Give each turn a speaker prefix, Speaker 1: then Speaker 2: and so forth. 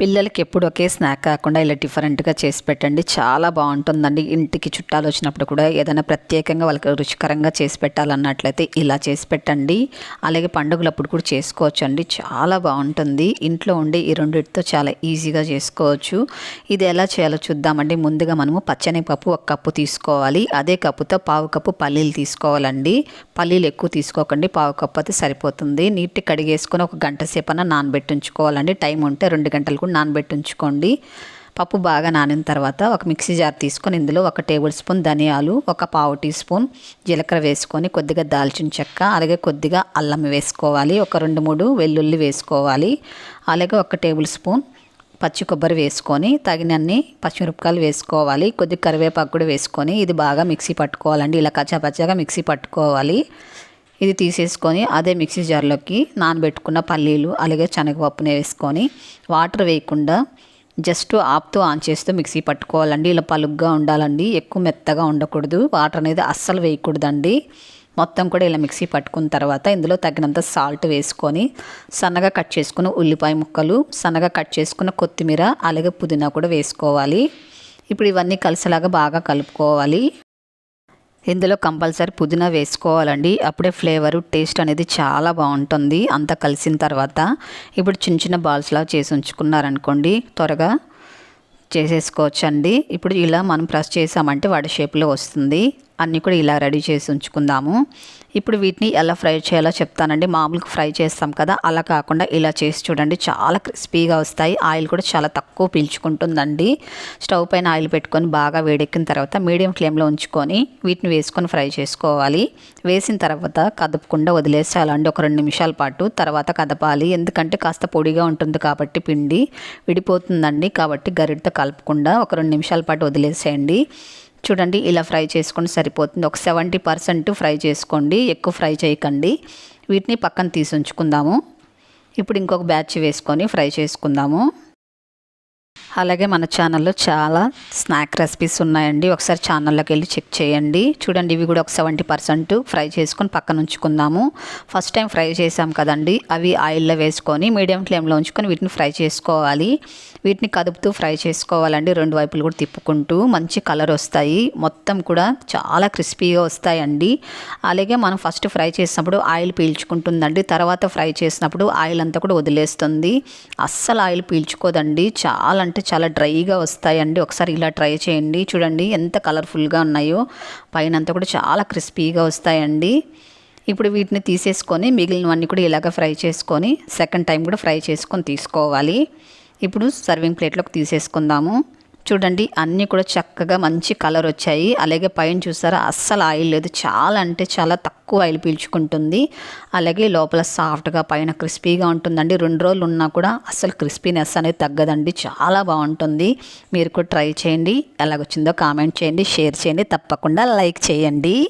Speaker 1: పిల్లలకి ఎప్పుడు ఒకే స్నాక్ కాకుండా ఇలా డిఫరెంట్గా చేసి పెట్టండి. చాలా బాగుంటుందండి. ఇంటికి చుట్టాలు వచ్చినప్పుడు కూడా ఏదైనా ప్రత్యేకంగా వాళ్ళకి రుచికరంగా చేసి పెట్టాలన్నట్లయితే ఇలా చేసి పెట్టండి. అలాగే పండుగలప్పుడు కూడా చేసుకోవచ్చు అండి చాలా బాగుంటుంది. ఇంట్లో ఉండి ఈ రెండింటితో చాలా ఈజీగా చేసుకోవచ్చు. ఇది ఎలా చేయాలో చూద్దామండి. ముందుగా మనము పచ్చని పప్పు ఒక కప్పు తీసుకోవాలి. అదే కప్పుతో పావు కప్పు పల్లీలు తీసుకోవాలండి. పల్లీలు ఎక్కువ తీసుకోకండి. పావు కప్పు అయితే సరిపోతుంది. నీటి కడిగేసుకొని ఒక గంట సేపన నానబెట్టించుకోవాలండి. టైం ఉంటే రెండు గంటలు కూడా నానబెట్టి ఉంచుకోండి పప్పు బాగా నానిన తర్వాత ఒక మిక్సీ జార్ తీసుకొని ఇందులో ఒక టేబుల్ స్పూన్ ధనియాలు ఒక పావు టీ స్పూన్ జీలకర్ర వేసుకొని కొద్దిగా దాల్చిన చెక్క అలాగే కొద్దిగా అల్లం వేసుకోవాలి ఒక రెండు మూడు వెల్లుల్లి వేసుకోవాలి అలాగే ఒక టేబుల్ స్పూన్ పచ్చి కొబ్బరి వేసుకొని తగినన్ని పచ్చిమిరపకాయలు వేసుకోవాలి కొద్దిగా కరివేపాకు కూడా వేసుకొని ఇది బాగా మిక్సీ పట్టుకోవాలండి. ఇలా కచ్చా పచ్చగా మిక్సీ పట్టుకోవాలి. ఇది తీసేసుకొని అదే మిక్సీ జార్లోకి నానబెట్టుకున్న పల్లీలు అలాగే శనగపప్పునే వేసుకొని వాటర్ వేయకుండా జస్ట్ ఆప్తో ఆన్ చేస్తూ మిక్సీ పట్టుకోవాలండి. ఇలా పలుగ్గా ఉండాలండి. ఎక్కువ మెత్తగా ఉండకూడదు. వాటర్ అనేది అస్సలు వేయకూడదండి. మొత్తం కూడా ఇలా మిక్సీ పట్టుకున్న తర్వాత ఇందులో తగినంత సాల్ట్ వేసుకొని సన్నగా కట్ చేసుకున్న ఉల్లిపాయ ముక్కలు సన్నగా కట్ చేసుకున్న కొత్తిమీర అలాగే పుదీనా కూడా వేసుకోవాలి. ఇప్పుడు ఇవన్నీ కలిసేలాగా బాగా కలుపుకోవాలి. ఇందులో కంపల్సరీ పుదీనా వేసుకోవాలండి. అప్పుడే ఫ్లేవరు టేస్ట్ అనేది చాలా బాగుంటుంది. అంతా కలిసిన తర్వాత ఇప్పుడు చిన్న చిన్న బాల్స్లా చేసి ఉంచుకున్నారనుకోండి త్వరగా చేసేసుకోవచ్చండి. ఇప్పుడు ఇలా మనం ప్రెస్ చేసామంటే వాడి షేప్లో వస్తుంది. అన్నీ కూడా ఇలా రెడీ చేసి ఉంచుకుందాము. ఇప్పుడు వీటిని ఎలా ఫ్రై చేయాలో చెప్తానండి. మామూలుగా ఫ్రై చేస్తాం కదా అలా కాకుండా ఇలా చేసి చూడండి. చాలా క్రిస్పీగా వస్తాయి. ఆయిల్ కూడా చాలా తక్కువ పీల్చుకుంటుందండి. స్టవ్ పైన ఆయిల్ పెట్టుకొని బాగా వేడెక్కిన తర్వాత మీడియం ఫ్లేమ్లో ఉంచుకొని వీటిని వేసుకొని ఫ్రై చేసుకోవాలి. వేసిన తర్వాత కదపకుండా వదిలేసేయాలండి. ఒక రెండు నిమిషాల పాటు తర్వాత కదపాలి. ఎందుకంటే కాస్త పొడిగా ఉంటుంది కాబట్టి పిండి విడిపోతుందండి. కాబట్టి గరిటతో కలపకుండా ఒక రెండు నిమిషాల పాటు వదిలేసేయండి. చూడండి ఇలా ఫ్రై చేసుకుని సరిపోతుంది. ఒక సెవెంటీ పర్సెంట్ ఫ్రై చేసుకోండి ఎక్కువ ఫ్రై చేయకండి. వీటిని పక్కన తీసి ఉంచుకుందాము. ఇప్పుడు ఇంకొక బ్యాచ్ వేసుకొని ఫ్రై చేసుకుందాము. అలాగే మన ఛానల్లో చాలా స్నాక్ రెసిపీస్ ఉన్నాయండి. ఒకసారి ఛానల్లోకి వెళ్ళి చెక్ చేయండి. చూడండి ఇవి కూడా ఒక సెవెంటీ పర్సెంట్ ఫ్రై చేసుకొని పక్కన ఉంచుకుందాము. ఫస్ట్ టైం ఫ్రై చేసాం కదండి. అవి ఆయిల్లో వేసుకొని మీడియం ఫ్లేమ్లో ఉంచుకొని వీటిని ఫ్రై చేసుకోవాలి. వీటిని కదుపుతూ ఫ్రై చేసుకోవాలండి. రెండు వైపులు కూడా తిప్పుకుంటూ మంచి కలర్ వస్తాయి. మొత్తం కూడా చాలా క్రిస్పీగా వస్తాయండి. అలాగే మనం ఫస్ట్ ఫ్రై చేసినప్పుడు ఆయిల్ పీల్చుకుంటుందండి. తర్వాత ఫ్రై చేసినప్పుడు ఆయిల్ అంతా కూడా వదిలేస్తుంది. అస్సలు ఆయిల్ పీల్చుకోదండి. చాలా అంటే చాలా డ్రైగా వస్తాయండి. ఒకసారి ఇలా ట్రై చేయండి. చూడండి ఎంత కలర్ఫుల్గా ఉన్నాయో. పైన అంతా కూడా చాలా క్రిస్పీగా వస్తాయండి. ఇప్పుడు వీటిని తీసేసుకొని మిగిలినవన్నీ కూడా ఇలాగ ఫ్రై చేసుకొని సెకండ్ టైం కూడా ఫ్రై చేసుకొని తీసుకోవాలి. ఇప్పుడు సర్వింగ్ ప్లేట్లోకి తీసేసుకుందాము. చూడండి అన్నీ కూడా చక్కగా మంచి కలర్ వచ్చాయి. అలాగే పైన చూసారా అస్సలు ఆయిల్ లేదు. చాలా అంటే చాలా తక్కువ ఆయిల్ పీల్చుకుంటుంది. అలాగే లోపల సాఫ్ట్గా పైన క్రిస్పీగా ఉంటుందండి. రెండు రోజులు ఉన్నా కూడా అస్సలు క్రిస్పీనెస్ అనేది తగ్గదండి. చాలా బాగుంటుంది. మీరు కూడా ట్రై చేయండి. ఎలాగొచ్చిందో కామెంట్ చేయండి షేర్ చేయండి. తప్పకుండా లైక్ చేయండి.